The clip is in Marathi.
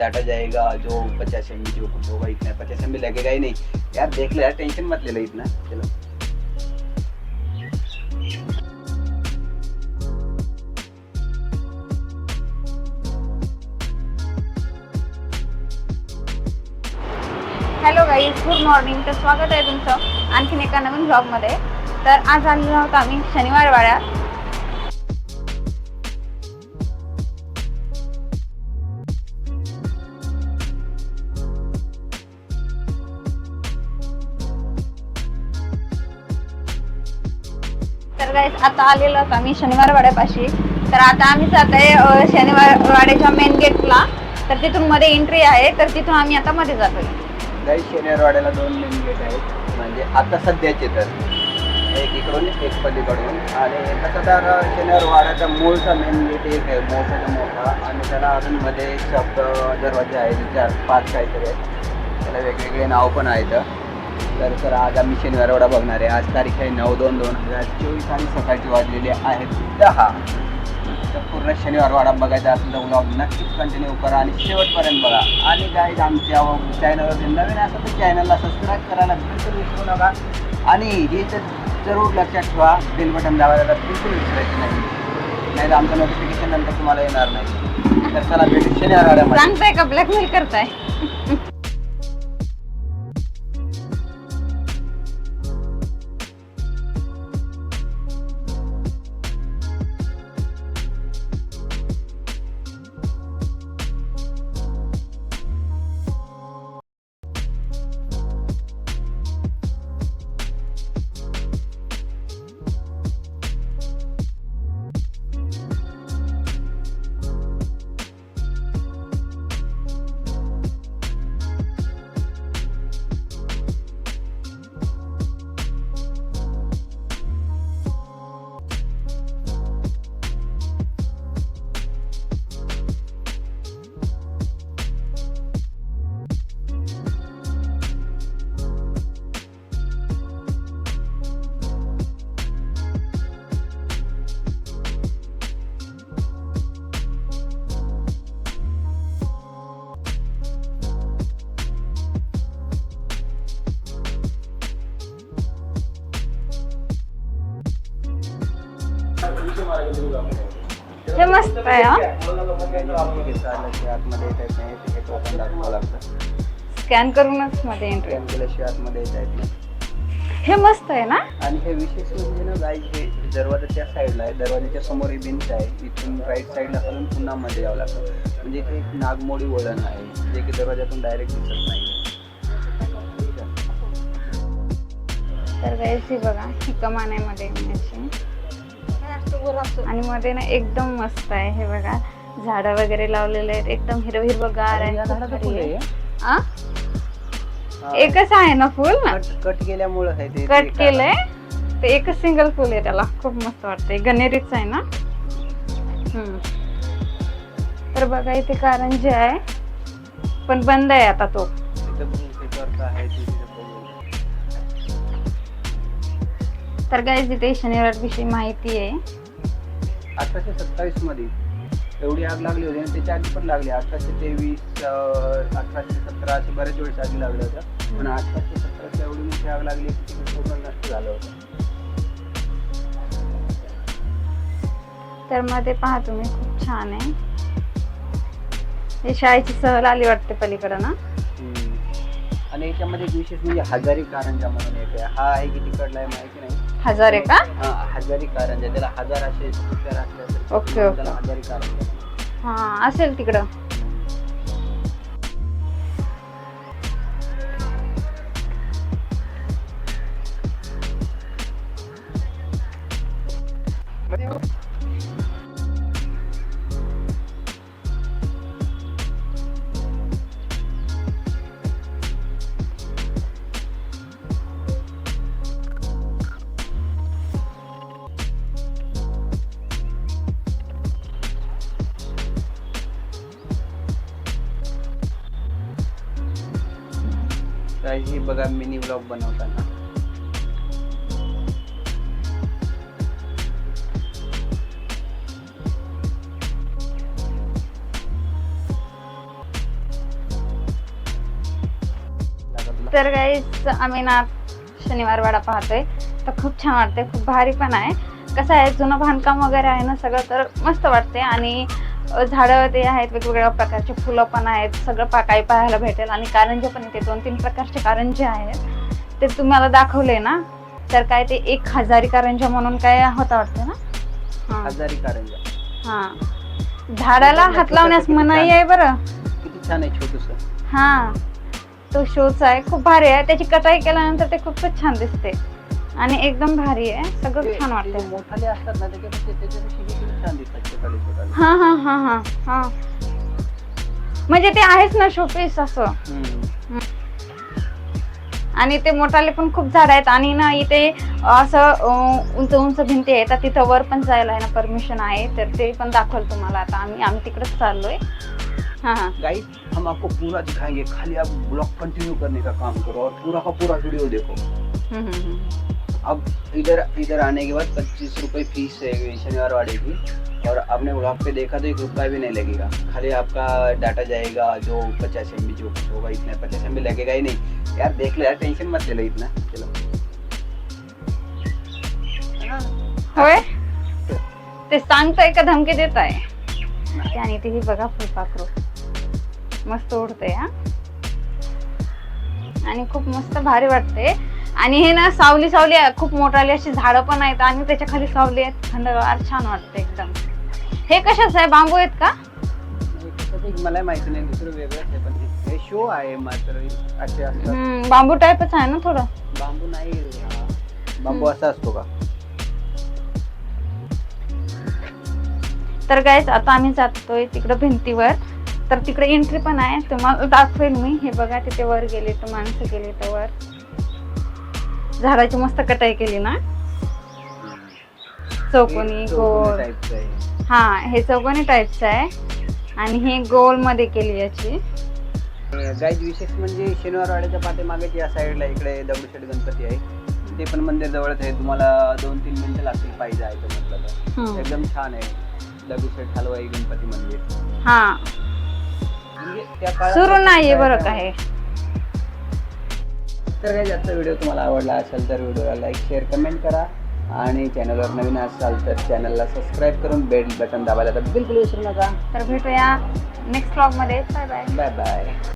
डाटा जाएगा जो पचास एम जो कुछ होगा इतना पचास एम लगेगा ही नहीं। यार देख ले यार टेंशन मत ले लो इतना। चलो। हॅलो गाईज गुड मॉर्निंग तर स्वागत आहे तुमचं आणखीन एका नवीन ब्लॉगमध्ये तर आज आलेलो आहोत आम्ही शनिवार वाड्यात तर गाईज आता आलेलो आम्ही शनिवार वाड्यापाशी तर आता आम्ही जात आहे शनिवार वाड्याच्या मेन गेटला तर तिथून मध्ये एंट्री आहे तर तिथून आम्ही आता मध्ये जातोय. शनिवार वाड्याला दोन मेन गेट आहेत. म्हणजे आता सध्याचे तर. एक इकडून एक पलीकडून. आणि तसं तर शनिवारवाड्याचा मूळचा मेन गेट एक आहे. मोठाचा मोठा. आणि त्याला अजून मध्ये शब्द दरवाजे आहेत. चार पाच काहीतरी आहेत. त्याला वेगवेगळे नाव पण आहेत. तर सर आज आम्ही शनिवारवाडा बघणार आहे. आज तारीख आहे नऊ दोन दोन हजार चोवीस आणि सकाळची वाजलेली आहे दहा. तर पूर्ण शनिवारवाडा बघायचा असेल तर ब्लॉग नक्कीच कंटिन्यू करा आणि शेवटपर्यंत बघा. आणि गाईज आमच्या चॅनलवरती नवीन असेल तर चॅनलला सबस्क्राईब करायला बिलकुल विसरू नका. आणि हे तर जरूर लक्षात ठेवा. बेल बटन दाबायला बिलकुल विसरायचं नाही. नाही तर आमचं नोटिफिकेशन नंतर तुम्हाला येणार नाही. तर चला भेटू शनिवारवाड्यामध्ये सांगताय का? ब्लॅकमेल करताय? हे मस्त आहे हा. आतमध्ये येता येत नाही तिकीट ओपन दाखवावं लागतं स्कॅन करूनच मध्ये एंट्री स्कॅन केल्याशिवाय आतमध्ये येता येत नाही हे मस्त आहे ना? आणि हे विशेष म्हणजे ना गाईज हे दरवाजाच्या साईडला आहे दरवाजाच्या समोर ही भिंत आहे इथून राईट साईडला खालून पुन्हा मध्ये यावं लागतं म्हणजे इथे एक नागमोडी वळण आहे जे की दरवाजातून डायरेक्ट दिसत नाही तर गाईस ही बघा ही कमान आहे मध्ये. येण्याची आणि मध्ये ना एकदम मस्त आहे हे बघा. झाडं वगैरे लावलेले आहेत. एकदम हिरव खूप भारी आहे. आ? एकच आहे ना फुल? ना कट कट केल्यामुळं आहे ते कट केलंय. ते एकच सिंगल फुल आहे त्याला. खूप मस्त वाटतंय. गणेरीच आहे ना? हम्म. तर बघा इथे कारंजी आहे. पण बंद आहे आता तो. तर काय तिथे शनिवार विषयी माहिती आहे. अठराशे सत्तावीसमध्ये एवढी आग लागली होती आणि त्याच्या आधी पण लागली. अठराशे तेवीस अठराशे सतरा असे बरेच वेळेस आधी लागलं होतं पण अठराशे सतराची एवढी मोठी आग लागली की पूर्ण नष्ट झालं होतं. तर मध्ये पहा तुम्ही खूप छान आहे. हे शाळेची सहल आली वाटते पलीकडं ना. आणि याच्यामध्ये एक विशेष म्हणजे हजारी कारंजा म्हणून एक आहे. हा आहे की तिकडला आहे माहिती नाही. हजार आहे का? हा हजारी कारंजा त्याला हजार असे उच्चार असले तर ओके, ओके. त्याला हजारी कारंजा हा असेल तिकडं. ही बघा मिनी ब्लॉग बनवताना. तर काहीच आम्ही ना शनिवार वाडा पाहतोय. तर खूप छान वाटते खूप भारी पण आहे. कसं आहे जुनं बांधकाम वगैरे आहे ना सगळं तर मस्त वाटते आणि झाडं ते आहेत वेगवेगळ्या प्रकारचे फुलं पण आहेत सगळं पा काही पाहायला भेटेल. आणि कारंजे पण येते. दोन तीन प्रकारचे कारंजे आहेत. ते तुम्हाला दाखवले ना तर काय ते एक हजारी कारंजा म्हणून काय होता वाटतं ना? हां. हजारी कारंजा. हां. झाडाला हात लावण्यास मनाई आहे बरं. किती छान आहे छोटूस. हा. तो शोच आहे. खूप भारी आहे. त्याची कटाई केल्यानंतर ते खूपच छान दिसते. आणि एकदम भारी आहे. सगळं छान वाटतंय. मोठाले असतात ना त्याच्यापेक्षा त्याच्यापेक्षा हे किती छान दिसतात छोटाले छोटाले हा हा हा हा हा. म्हणजे ते आहेच ना शोपीस असं. हम्म. आणि ते मोठाले पण खूप झाड आहेत. आणि ना इथे असं अं, उंच उंच भिंती आहेत तर तिथं वर पण जायला आहे ना परमिशन आहे. तर ते पण दाखवल तुम्हाला आता. आम्ही आम्ही तिकडेच चाललोय. हा हा. गाइस हम आपको पूरा दिखाएंगे. खाली आप ब्लॉग कंटिन्यू करने का काम करो और पूरा का पूरा वीडियो देखो. हम्म, हम्म, हम्म. अब इधर इधर आने के बाद पच्चीस रुपए फ़ीस है शनिवार वाड़े की। और आपने ब्लॉग पे देखा तो एक रुपया भी नहीं लगेगा। खाली आपका डाटा जाएगा, जो पचास एम जो कुछ होगा, इतना पचास एम लगेगा ही नहीं। यार देख लो यार टेंशन मत ले लो इतना। चलो। होय ते सांगताय का धमकी देत आहे आणि ती ही बघा फुलपाखरू मस्त उडते हा। आणि खूप मस्त भारी वाटते। आणि हे ना सावली सावली आहे, खूप मोठाली अशी झाडं पण आहेत आणि त्याच्याखाली सावली आहेत. थंडगार छान वाटते एकदम. हे कशाच आहे बांबू आहेत का? मला माहिती नाही दुसरं वेगळंच आहे पण हे- शो आहे मात्र असे असतात. बांबू टाईपच आहे ना थोडं? बांबू नाही. बांबू. असा असतो का? तर गायच आता आम्ही जातोय तिकडं भिंतीवर. तर तिकडे एंट्री पण आहे. तुम्हाला दाखवेल मी. हे बघा तिथे वर गेले तर माणसं गेले तर वर. झाडाची मस्त कटाई केली ना? चौकोनी हे गोल. आहे. हा हे चौकोनी टाईपचं आहे. आणि हे गोलमध्ये केली याची. गाईज विशेष म्हणजे शनिवारवाड्याच्या पाठीमागे या साईडला इकडे दगडूशेठ गणपती आहे. ते पण मंदिर जवळच आहे. तुम्हाला दोन तीन मिनिटं लागतील पाहिजे जायचं म्हटलं तर. एकदम छान आहे. दगडूशेठ हलवाई गणपती मंदिर. हा. म्हणजे सुरू नाहीये बरं का हे? तर काही आजचा व्हिडिओ तुम्हाला आवडला असेल तर व्हिडिओला लाईक शेअर कमेंट करा. आणि चॅनलवर नवीन असाल तर चॅनलला सबस्क्राईब करून बेल बटन दाबायला तर बिलकुल विसरू नका. तर भेटूया नेक्स्ट ब्लॉगमध्ये. Bye bye bye bye